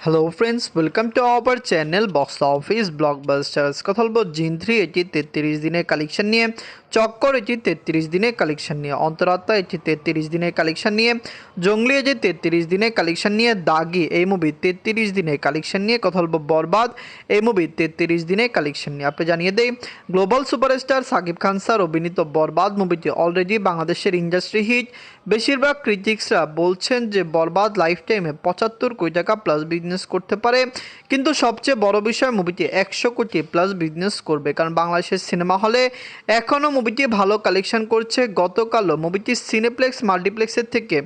Hello friends welcome to our channel box office blockbusters কথা বলব জিন থ্রি এটি তেত্রিশ দিনের কালেকশন নিয়ে চক্কর এটি তেত্রিশ দিনের কালেকশন নিয়ে অন্তরাত্মা এটি তেত্রিশ দিনের কালেকশন নিয়ে জঙ্গলি এটি তেত্রিশ দিনের কালেকশন নিয়ে দাগি এই মুভি তেত্রিশ দিনের কালেকশন নিয়ে কথা বলব বরবাদ এই মুভি তেত্রিশ দিনের কালেকশন নিয়ে আপনি জানিয়ে দেই global superstar Shakib Khan sir অভিনীত বরবাদ মুভিটি অলরেডি বাংলাদেশের ইন্ডাস্ট্রি হিট বেশিরভাগ ক্রিটিক্সরা বলছেন যে বরবাদ লাইফ টাইমে পঁচাত্তর কোটি টাকা প্লাস বিজনেস করতে পারে। কিন্তু সবচেয়ে বড় বিষয় মুভিটি একশো কোটি প্লাস বিজনেস করবে। কারণ বাংলাদেশের সিনেমা হলে এখনও মুভিটি ভালো কালেকশন করছে। গতকালও মুভিটি সিনেপ্লেক্স মাল্টিপ্লেক্সের থেকে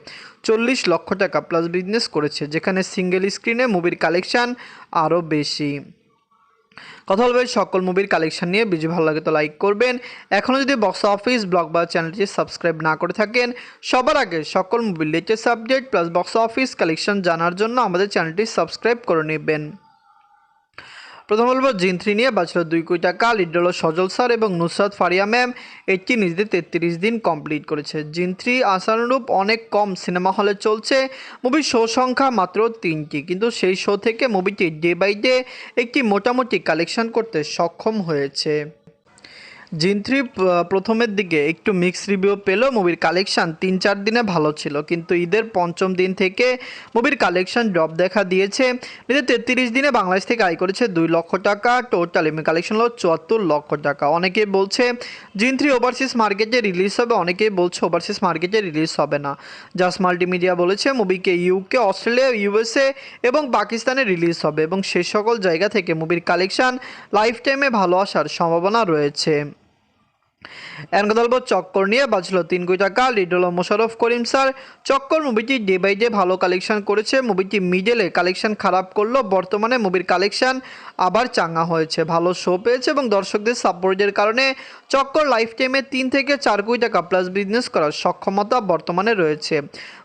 চল্লিশ লক্ষ টাকা প্লাস বিজনেস করেছে, যেখানে সিঙ্গেল স্ক্রিনে মুভির কালেকশান আরও বেশি। কথা বলবে সকল মুভির কালেকশন নিয়ে। ভিডিও ভালো লাগে তো লাইক করবেন। এখনও যদি বক্স অফিস ব্লগ বা চ্যানেলটি সাবস্ক্রাইব না করে থাকেন, সবার আগে সকল মুভির latest update plus box office collection জানার জন্য আমাদের চ্যানেলটি সাবস্ক্রাইব করে নেবেন। প্রথম বলব জিন থ্রি নিয়ে বাঁচল দুই কোটি টাকা। লিড হলো সজল স্যার এবং নুসরাত ফারিয়া ম্যাম। এটি নিজেদের তেত্রিশ দিন কমপ্লিট করেছে। জিন থ্রি আশানুরূপ অনেক কম সিনেমা হলে চলছে। মুভির শো সংখ্যা মাত্র তিনটি। কিন্তু সেই শো থেকে মুভিটি ডে বাই ডে একটি মোটামুটি কালেকশন করতে সক্ষম হয়েছে। জিন থ্রি প্রথমের দিকে একটু মিক্স রিভিউ পেলেও মুভির কালেকশান তিন চার দিনে ভালো ছিল। কিন্তু ঈদের পঞ্চম দিন থেকে মুভির কালেকশান ড্রপ দেখা দিয়েছে। ঈদের তেত্রিশ দিনে বাংলাদেশ থেকে আয় করেছে দুই লক্ষ টাকা। টোটাল এমনি কালেকশন হলো চুয়াত্তর লক্ষ টাকা। অনেকেই বলছে জিন থ্রি ওভারসিজ মার্কেটে রিলিজ হবে। অনেকেই বলছে ওভারসিজ মার্কেটে রিলিজ হবে না। জাস্ট মাল্টিমিডিয়া বলেছে, মুভিকে ইউকে অস্ট্রেলিয়া ইউএসএ এবং পাকিস্তানে রিলিজ হবে এবং সে সকল জায়গা থেকে মুভির কালেকশান লাইফ টাইমে ভালো আসার সম্ভাবনা রয়েছে। এনগদলব চক্কর নিয়ে বাঁচল তিন কোটি টাকা লিড হলো মোশারফ করিম স্যার। চক্কর মুভিটি ডে বাই ডে ভালো কালেকশন করেছে। মুভিটি মিডলে কালেকশন খারাপ করল। বর্তমানে মুভির কালেকশন আবার চাঙ্গা হয়েছে। ভালো শো পেয়েছে এবং দর্শকদের সাপোর্টের কারণে চক্কর লাইফ টাইমে তিন থেকে চার কোটি টাকা প্লাস বিজনেস করার সক্ষমতা বর্তমানে রয়েছে।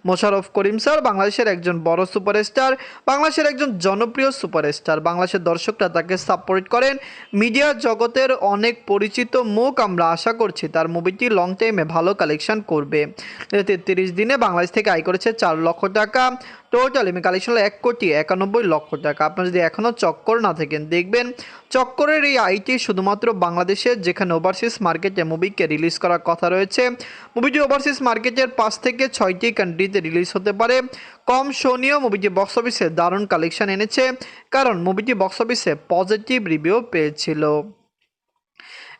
মোশারফ করিম স্যার বাংলাদেশের একজন বড় সুপারস্টার বাংলাদেশের একজন জনপ্রিয় সুপারস্টার বাংলাদেশের দর্শকরা তাকে সাপোর্ট করেন। মিডিয়া জগতের অনেক পরিচিত মুখ আমরা আশা করছি তার মুভিটি লং টাইমে ভালো কালেকশন করবে। তেত্রিশ দিনে বাংলাদেশ থেকে আয় করেছে চার লক্ষ টাকা। টোটাল এমনি কালেকশন হলো এক কোটি একানব্বই লক্ষ টাকা। আপনার যদি এখনও চক্কর না থাকেন, দেখবেন চক্করের এই আইটি শুধুমাত্র বাংলাদেশে যেখানে ওভারসিজ মার্কেটে মুভিকে রিলিজ করার কথা রয়েছে। মুভিটি ওভারসিজ মার্কেটের পাঁচ থেকে ছয়টি কান্ট্রিতে রিলিজ হতে পারে। কম শো নিয়েও মুভিটি বক্স অফিসে দারুণ কালেকশন এনেছে, কারণ মুভিটি বক্স অফিসে পজিটিভ রিভিউ পেয়েছিল।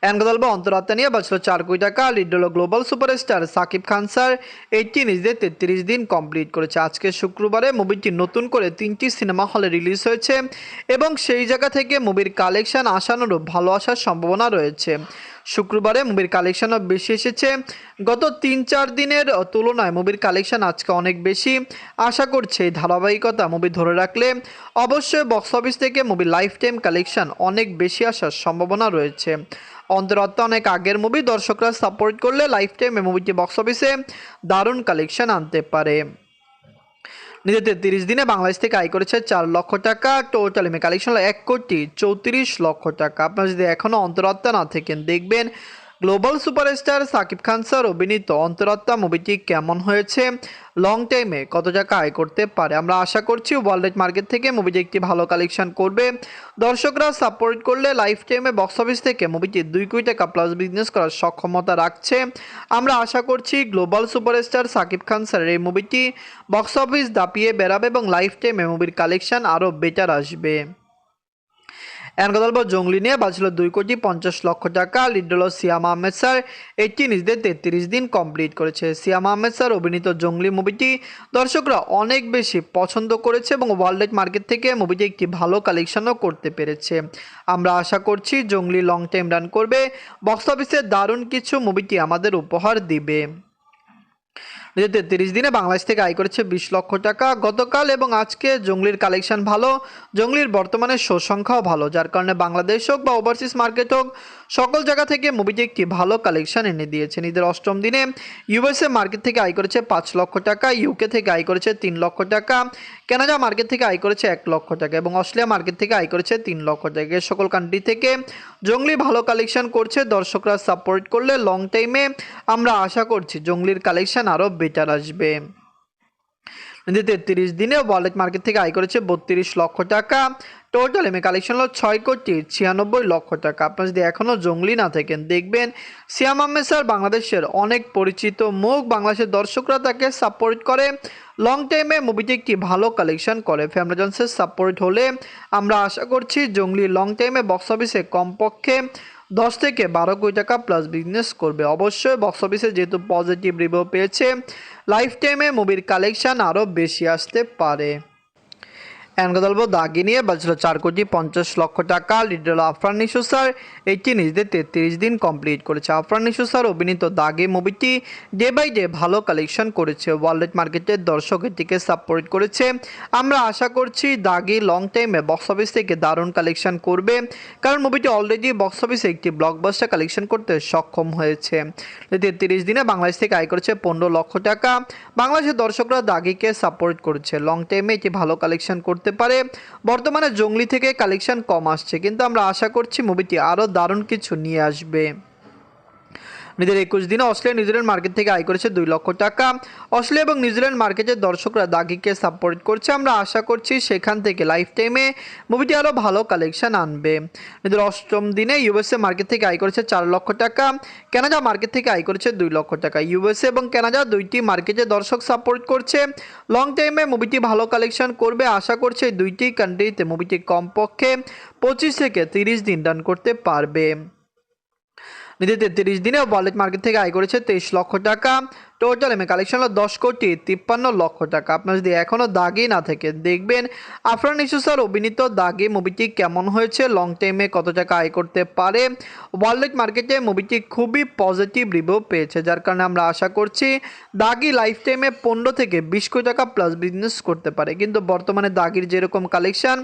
অ্যানগদল বা অন্তরাত্মা নিয়ে বাঁচল চার কোটি টাকা লিড হলো global superstar Shakib Khan sir এইটি নিজেদের তেত্রিশ দিন কমপ্লিট করেছে। আজকে শুক্রবারে মুভিটি নতুন করে তিনটি সিনেমা হলে রিলিজ হয়েছে এবং সেই জায়গা থেকে মুভির কালেকশন আসানোরও ভালো আসার সম্ভাবনা রয়েছে। শুক্রবারে মুভির কালেকশনও বেশি এসেছে। গত তিন চার দিনের তুলনায় মুভির কালেকশন আজকে অনেক বেশি। আশা করছে এই ধারাবাহিকতা মুভি ধরে রাখলে অবশ্যই বক্স অফিস থেকে মুভির লাইফ টাইম কালেকশন অনেক বেশি আসার সম্ভাবনা রয়েছে। অন্তরাত্মা অনেক আগের মুভি দর্শকরা সাপোর্ট করলে লাইফ টাইম টাইমে মুভিটি বক্স অফিসে দারুণ কালেকশন আনতে পারে। নিজেদের তিরিশ দিনে বাংলাদেশ থেকে আয় করেছে চার লক্ষ টাকা। টোটাল এমে কালেকশন হলো এক কোটি চৌত্রিশ লক্ষ টাকা। আপনারা যদি এখনও অন্তরাত্মা না থাকেন, দেখবেন global superstar Shakib Khan sir অভিনীত অন্তরাত্মা মুভিটি কেমন হয়েছে? লং টাইমে কত টাকা আয় করতে পারে? আমরা আশা করছি ওয়ার্ল্ড মার্কেট থেকে মুভিটি একটি ভালো কালেকশন করবে। দর্শকরা সাপোর্ট করলে লাইফ টাইমে বক্স অফিস থেকে মুভিটি দুই কোটি টাকা প্লাস বিজনেস করার সক্ষমতা রাখছে। আমরা আশা করছি গ্লোবাল সুপারস্টার সাকিব খান স্যারের এই মুভিটি বক্স অফিস দাপিয়ে বেড়াবে এবং লাইফ টাইমে মুভির কালেকশন আরও বেটার আসবে। এনগদলব জঙ্গলি নিয়ে বাঁচল দুই কোটি পঞ্চাশ লক্ষ টাকা। লিড হল সিয়াম আহমেদ স্যার। এটি নিজেদের তেত্রিশ দিন কমপ্লিট করেছে। সিয়াম আহমেদ স্যার অভিনীত জঙ্গলি মুভিটি দর্শকরা অনেক বেশি পছন্দ করেছে এবং ওয়ার্ল্ড মার্কেট থেকে মুভিটি একটি ভালো কালেকশনও করতে পেরেছে। আমরা আশা করছি জঙ্গলি লং টাইম রান করবে। বক্স অফিসে দারুণ কিছু মুভিটি আমাদের উপহার দিবে। তেত্রিশ দিনে বাংলাদেশ থেকে আয় করেছে বিশ লক্ষ টাকা। গতকাল এবং আজকে জঙ্গলির কালেকশন ভালো, জঙ্গলির বর্তমানে শো সংখ্যাও ভালো। যার কারণে বাংলাদেশ হোক বা ওভারসিজ মার্কেট হোক সকল জায়গা থেকে মুভিটি একটি ভালো কালেকশন এনে দিয়েছে নিজের অষ্টম দিনে ইউএসএ মার্কেট থেকে আয় করেছে পাঁচ লক্ষ টাকা ইউকে থেকে আয় করেছে তিন লক্ষ টাকা কানাডা মার্কেট থেকে আয় করেছে এক লক্ষ টাকা এবং অস্ট্রেলিয়া মার্কেট থেকে আয় করেছে তিন লক্ষ টাকা। সকল কান্ট্রি থেকে জঙ্গলি ভালো কালেকশন করছে, দর্শকরা সাপোর্ট করলে লং টাইমে আমরা আশা করছি জঙ্গলির কালেকশন আরও বেটার আসবে। তেত্রিশ দিনে ওয়ালেট মার্কেট থেকে আয় করেছে বত্রিশ লক্ষ টাকা। টোটাল এমএ কালেকশন হলো ছয় কোটি ছিয়ানব্বই লক্ষ টাকা। আপনারা যদি এখনও জঙ্গলি না থাকেন, দেখবেন সিয়াম আহমেদ স্যার বাংলাদেশের অনেক পরিচিত মুখ। বাংলাদেশের দর্শকরা তাকে সাপোর্ট করে। লং টাইমে মুভিটি একটি ভালো কালেকশন করে। ফ্যামিলি জনসের সাপোর্ট হলে আমরা আশা করছি জঙ্গলি লং টাইমে বক্স অফিসে কমপক্ষে দশ থেকে বারো কোটি টাকা প্লাস বিজনেস করবে। অবশ্যই বক্স অফিসে যেহেতু পজিটিভ রিভিউ পেয়েছে লাইফ টাইমে মুভির কালেকশান আরও বেশি আসতে পারে। দলব দাগি নিয়ে বাজল চার কোটি পঞ্চাশ লক্ষ টাকা লিডল আফরান নিশু স্যার। এটি নিজেদের তেত্রিশ দিন কমপ্লিট করেছে। আফরান নিশু স্যার অভিনীত দাগি মুভিটি ডে বাই ডে ভালো কালেকশন করেছে। ওয়ার্ল্ড মার্কেটের দর্শক এটিকে সাপোর্ট করেছে। আমরা আশা করছি দাগি লং টাইমে বক্স অফিস থেকে দারুণ কালেকশন করবে, কারণ মুভিটি অলরেডি বক্স অফিসে একটি ব্লকবাস্টার কালেকশন করতে সক্ষম হয়েছে। তেত্রিশ দিনে বাংলাদেশ থেকে আয় করেছে পনেরো লক্ষ টাকা। বাংলাদেশের দর্শকরা দাগিকে সাপোর্ট করেছে। লং টাইমে এটি ভালো কালেকশন করতে পারে। বর্তমানে জঙ্গলি থেকে কালেকশন কম আসছে, কিন্তু আমরা আশা করছি মুভিটি আরও দারুণ কিছু নিয়ে আসবে। নিজের একুশ দিনে অস্ট্রেলিয়া নিউজিল্যান্ড মার্কেট থেকে আয় করেছে দুই লক্ষ টাকা। অস্ট্রেলিয়া এবং নিউজিল্যান্ড মার্কেটের দর্শকরা দাগিকে সাপোর্ট করছে। আমরা আশা করছি সেখান থেকে লাইফ টাইমে মুভিটি আরও ভালো কালেকশন আনবে। নিজের অষ্টম দিনে ইউএসএ মার্কেট থেকে আয় করেছে চার লক্ষ টাকা। কানাডা মার্কেট থেকে আয় করেছে দুই লক্ষ টাকা। ইউএসএ এবং কানাডা দুইটি মার্কেটে দর্শক সাপোর্ট করছে। লং টাইমে মুভিটি ভালো কালেকশন করবে আশা করছে দুইটি কান্ট্রিতে মুভিটি কমপক্ষে পঁচিশ থেকে তিরিশ দিন রান করতে পারবে। নিজে তেত্রিশ দিনে ওয়ালেট মার্কেট থেকে আয় করেছে তেইশ লক্ষ টাকা। টোটাল এমএ কালেকশন হলো দশ কোটি তিপ্পান্ন লক্ষ টাকা। আপনার যদি এখনও দাগি না থেকে, দেখবেন আফরান ইস্যু স্যার অভিনীত দাগি মুভিটি কেমন হয়েছে লং টাইমে কত টাকা আয় করতে পারে? ওয়ার্ল্ড মার্কেটে মুভিটি খুবই পজিটিভ রিভিউ পেয়েছে, যার কারণে আমরা আশা করছি দাগি লাইফ টাইমে পনেরো থেকে বিশ কোটি টাকা প্লাস বিজনেস করতে পারে। কিন্তু বর্তমানে দাগির যেরকম কালেকশন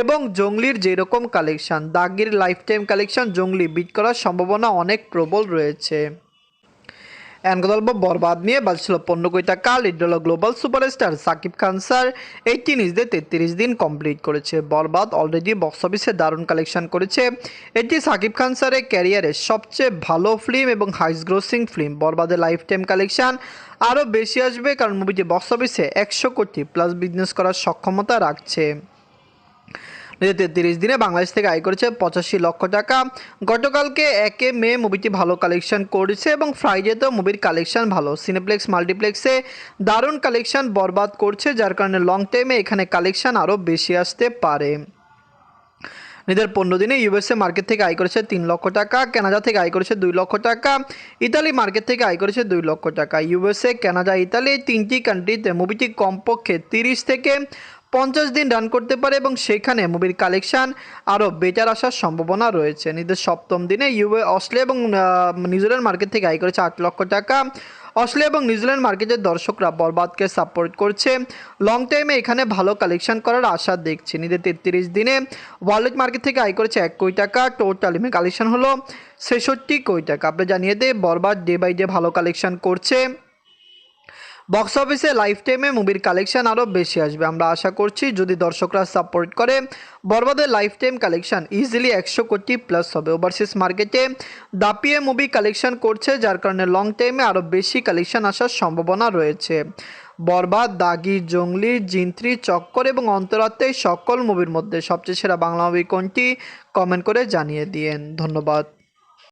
এবং জঙ্গলির যেরকম collection দাগির life time collection Jungli beat করার সম্ভাবনা অনেক প্রবল রয়েছে। অ্যানগদল্প বরবাদ নিয়ে বাজছিল পনেরো কোটি টাকা little global superstar Shakib Khan sir. এইটি নিজদের তেত্রিশ দিন কমপ্লিট করেছে। বরবাদ অলরেডি বক্স অফিসে দারুণ কালেকশন করেছে। এটি সাকিব খান স্যারের ক্যারিয়ারের সবচেয়ে ভালো ফিল্ম এবং হাইস গ্রোসিং ফিল্ম। বরবাদের লাইফ টাইম কালেকশন আরও বেশি আসবে কারণ মুভিটি বক্স অফিসে একশো কোটি প্লাস বিজনেস করার সক্ষমতা রাখছে। তেত্রিশ দিনে বাংলাদেশ থেকে আয় করেছে পঁচাশি লক্ষ টাকা। গতকালকে একে মে মুভিটি ভালো কালেকশন করেছে এবং ফ্রাইডেতেও মুভির কালেকশন ভালো। সিনেপ্লেক্স মাল্টিপ্লেক্সে দারুণ কালেকশন বরবাদ করছে, যার কারণে লং টাইমে এখানে কালেকশন আরও বেশি আসতে পারে। নিজের পনেরো দিনে ইউএসএ মার্কেট থেকে আয় করেছে তিন লক্ষ টাকা কানাডা থেকে আয় করেছে দুই লক্ষ টাকা ইতালি মার্কেট থেকে আয় করেছে দুই লক্ষ টাকা। ইউএসএ কানাডা ইতালি তিনটি কান্ট্রিতে মুভিটি কমপক্ষে তিরিশ থেকে পঞ্চাশ দিন রান করতে পারে এবং সেখানে মুভির কালেকশন আরও বেটার আসার সম্ভাবনা রয়েছে। নিজের সপ্তম দিনে ইউএ অস্ট্রেলিয়া এবং নিউজিল্যান্ড মার্কেট থেকে আয় করেছে আট লক্ষ টাকা। অস্ট্রেলিয়া এবং নিউজিল্যান্ড মার্কেটের দর্শকরা বরবাদকে সাপোর্ট করছে। লং টাইমে এখানে ভালো কালেকশন করার আশা দেখছি। নিজের তেত্রিশ দিনে ওয়ার্ল্ড মার্কেট থেকে আয় করেছে এক কোটি টাকা। টোটাল এমে কালেকশন হলো ছেষট্টি কোটি টাকা। আপনি জানিয়ে দেয় বরবাদ ডে বাই ডে ভালো কালেকশন করছে। বক্স অফিসে লাইফ টাইমে মুভির কালেকশন আরও বেশি আসবে। আমরা আশা করছি যদি দর্শকরা সাপোর্ট করে, বরবাদের লাইফ টাইম কালেকশন ইজিলি একশো কোটি প্লাস হবে। ওভারসিজ মার্কেটে দাপিয়ে মুভি কালেকশন করছে, যার কারণে লং টাইমে আরও বেশি কালেকশন আসার সম্ভাবনা রয়েছে। বরবাদ, দাগি, জঙ্গলি, জিন্ত্রি, চক্কর এবং অন্তরাত্মা এই সকল মুভির মধ্যে সবচেয়ে সেরা বাংলা মুভি কোনটি? কমেন্ট করে জানিয়ে দিয়েন। ধন্যবাদ।